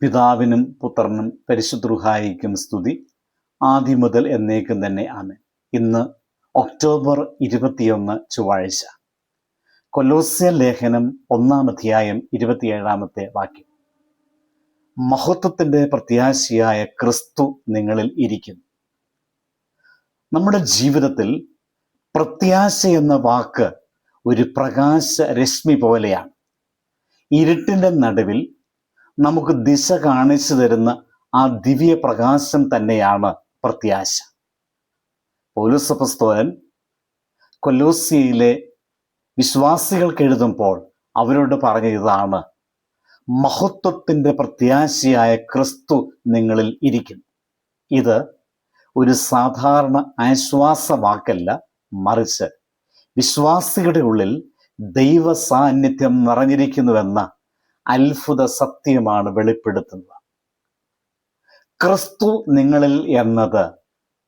പിതാവിനും പുത്രനും പരിശുദ്ധായിക്കും സ്തുതി. ആദ്യം മുതൽ എന്നേക്കും തന്നെ ആമേൻ. ഇന്ന് ഒക്ടോബർ ഇരുപത്തിയൊന്ന് ചൊവ്വാഴ്ച. കൊലോസ്യ ലേഖനം ഒന്നാം അധ്യായം ഇരുപത്തിയേഴാമത്തെ വാക്യം. മഹത്വത്തിന്റെ പ്രത്യാശയായ ക്രിസ്തു നിങ്ങളിൽ ഇരിക്കുന്നു. നമ്മുടെ ജീവിതത്തിൽ പ്രത്യാശ എന്ന വാക്ക് ഒരു പ്രകാശ രശ്മി പോലെയാണ്. ഇരുട്ടിന്റെ നടുവിൽ നമുക്ക് ദിശ കാണിച്ചു തരുന്ന ആ ദിവ്യ പ്രകാശം തന്നെയാണ് പ്രത്യാശ. പൗലുസപസ്തോലൻ കൊല്ലോസിയയിലെ വിശ്വാസികൾക്ക് എഴുതുമ്പോൾ അവരോട് പറഞ്ഞ ഇതാണ് മഹത്വത്തിന്റെ പ്രത്യാശയായ ക്രിസ്തു നിങ്ങളിൽ ഇരിക്കും. ഇത് ഒരു സാധാരണ ആശ്വാസവാക്കല്ല മറിച്ച് വിശ്വാസികളുടെ ഉള്ളിൽ ദൈവ സാന്നിധ്യം നിറഞ്ഞിരിക്കുന്നുവെന്ന അത്ഭുത സത്യമാണ് വെളിപ്പെടുത്തുന്നത്. ക്രിസ്തു നിങ്ങളിൽ എന്നത്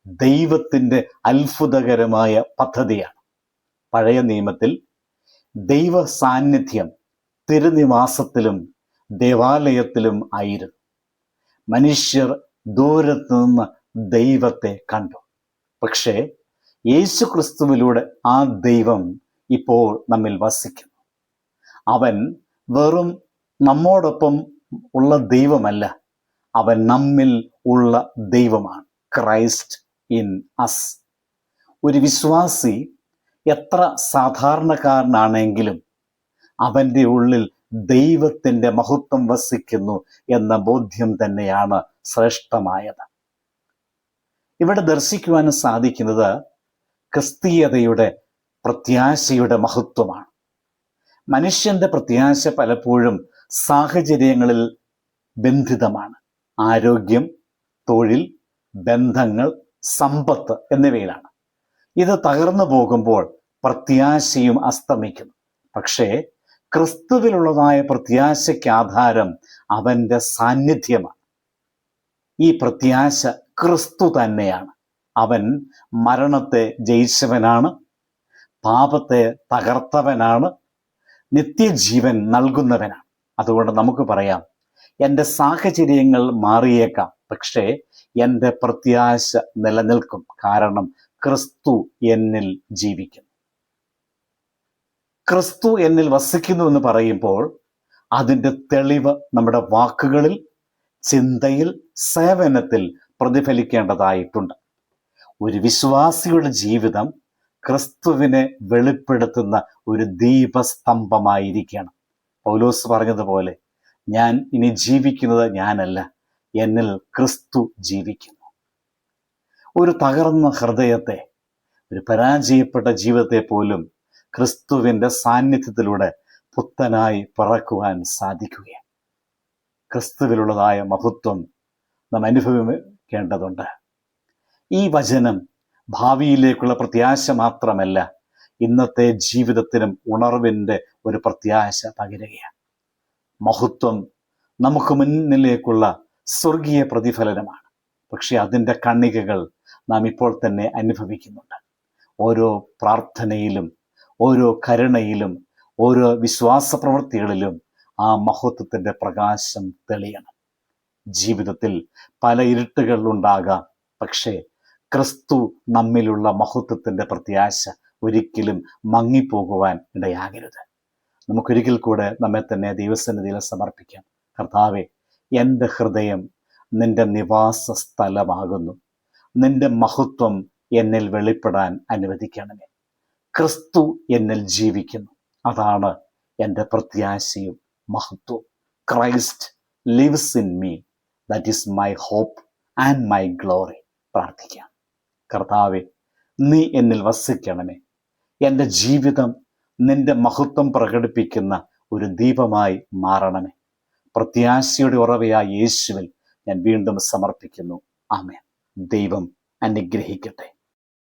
ദൈവത്തിന്റെ അത്ഭുതകരമായ പദ്ധതിയാണ്. പഴയ നിയമത്തിൽ ദൈവ സാന്നിധ്യം തിരുനിവാസത്തിലും ദേവാലയത്തിലും ആയിരുന്നു. മനുഷ്യർ ദൂരത്തു നിന്ന് ദൈവത്തെ കണ്ടു. പക്ഷേ യേശു ക്രിസ്തുവിലൂടെ ആ ദൈവം ഇപ്പോൾ നമ്മിൽ വസിക്കുന്നു. അവൻ വെറും നമ്മോടൊപ്പം ഉള്ള ദൈവമല്ല. അവൻ നമ്മിൽ ഉള്ള ദൈവമാണ്. Christ in us. ഒരു വിശ്വാസി എത്ര സാധാരണക്കാരനാണെങ്കിലും അവന്റെ ഉള്ളിൽ ദൈവത്തിന്റെ മഹത്വം വസിക്കുന്നു എന്ന ബോധ്യം തന്നെയാണ് ശ്രേഷ്ഠമായത്. ഇവിടെ ദർശിക്കുവാൻ സാധിക്കുന്നത് ക്രിസ്തീയതയുടെ പ്രത്യാശയുടെ മഹത്വമാണ്. മനുഷ്യന്റെ പ്രത്യാശ പലപ്പോഴും സാഹചര്യങ്ങളിൽ ബന്ധിതമാണ്. ആരോഗ്യം തൊഴിൽ ബന്ധങ്ങൾ സമ്പത്ത് എന്നിവയിലാണ്. ഇത് തകർന്നു പോകുമ്പോൾ പ്രത്യാശയും അസ്തമിക്കുന്നു. പക്ഷേ ക്രിസ്തുവിലുള്ളതായ പ്രത്യാശയ്ക്ക് ആധാരം അവന്റെ സാന്നിധ്യമാണ്. ഈ പ്രത്യാശ ക്രിസ്തു തന്നെയാണ്. അവൻ മരണത്തെ ജയിച്ചവനാണ് പാപത്തെ തകർത്തവനാണ് നിത്യജീവൻ നൽകുന്നവനാണ്. അതുകൊണ്ട് നമുക്ക് പറയാം എന്റെ സാഹചര്യങ്ങൾ മാറിയേക്കാം. പക്ഷേ എന്റെ പ്രത്യാശ നിലനിൽക്കും. കാരണം ക്രിസ്തു എന്നിൽ ജീവിക്കും. ക്രിസ്തു എന്നിൽ വസിക്കുന്നു എന്ന് പറയുമ്പോൾ അതിന്റെ തെളിവ് നമ്മുടെ വാക്കുകളിൽ ചിന്തയിൽ സേവനത്തിൽ പ്രതിഫലിക്കേണ്ടതായിട്ടുണ്ട്. ഒരു വിശ്വാസിയുടെ ജീവിതം ക്രിസ്തുവിനെ വെളിപ്പെടുത്തുന്ന ഒരു ദീപസ്തംഭമായിരിക്കണം. പൗലോസ് പറഞ്ഞതുപോലെ ഞാൻ ഇനി ജീവിക്കുന്നത് ഞാനല്ല എന്നിൽ ക്രിസ്തു ജീവിക്കുന്നു. ഒരു തകർന്ന ഹൃദയത്തെ ഒരു പരാജയപ്പെട്ട ജീവിതത്തെ പോലും ക്രിസ്തുവിന്റെ സാന്നിധ്യത്തിലൂടെ പുത്തനായി പിറക്കുവാൻ സാധിക്കുകയാണ്. ക്രിസ്തുവിലുള്ളതായ മഹത്വം നാം അനുഭവിക്കേണ്ടതുണ്ട്. ഈ വചനം ഭാവിയിലേക്കുള്ള പ്രത്യാശ മാത്രമല്ല ഇന്നത്തെ ജീവിതത്തിനും ഉണർവിന്റെ ഒരു പ്രത്യാശ പകരുകയാണ്. മഹത്വം നമുക്ക് മുന്നിലേക്കുള്ള സ്വർഗീയ പ്രതിഫലനമാണ്. പക്ഷേ അതിന്റെ കണ്ണികകൾ നാം ഇപ്പോൾ തന്നെ അനുഭവിക്കുന്നുണ്ട്. ഓരോ പ്രാർത്ഥനയിലും ഓരോ കരുണയിലും ഓരോ വിശ്വാസ പ്രവൃത്തികളിലും ആ മഹത്വത്തിന്റെ പ്രകാശം തെളിയണം. ജീവിതത്തിൽ പല ഇരുട്ടുകൾ പക്ഷേ ക്രിസ്തു നമ്മിലുള്ള മഹത്വത്തിന്റെ പ്രത്യാശ ഒരിക്കലും മങ്ങിപ്പോകുവാൻ ഇടയാകരുത്. നമുക്കൊരിക്കൽ കൂടെ നമ്മെ തന്നെ ദൈവസന്നിധിയിൽ സമർപ്പിക്കാം. കർത്താവെ എന്റെ ഹൃദയം നിന്റെ നിവാസ സ്ഥലമാകുന്നു. നിന്റെ മഹത്വം എന്നിൽ വെളിപ്പെടാൻ അനുവദിക്കണമേ. ക്രിസ്തു എന്നിൽ ജീവിക്കുന്നു. അതാണ് എന്റെ പ്രത്യാശയും മഹത്വവും. Christ lives in me. That is my hope and my glory. പ്രാർത്ഥിക്കാം. കർത്താവെ നീ എന്നിൽ വസിക്കണമേ. എന്റെ ജീവിതം നിന്റെ മഹത്വം പ്രകടിപ്പിക്കുന്ന ഒരു ദീപമായി മാറണമേ. പ്രത്യാശയുടെ ഉറവയായ യേശുവിൽ ഞാൻ വീണ്ടും സമർപ്പിക്കുന്നു. ആമേൻ. ദൈവം അനുഗ്രഹിക്കട്ടെ.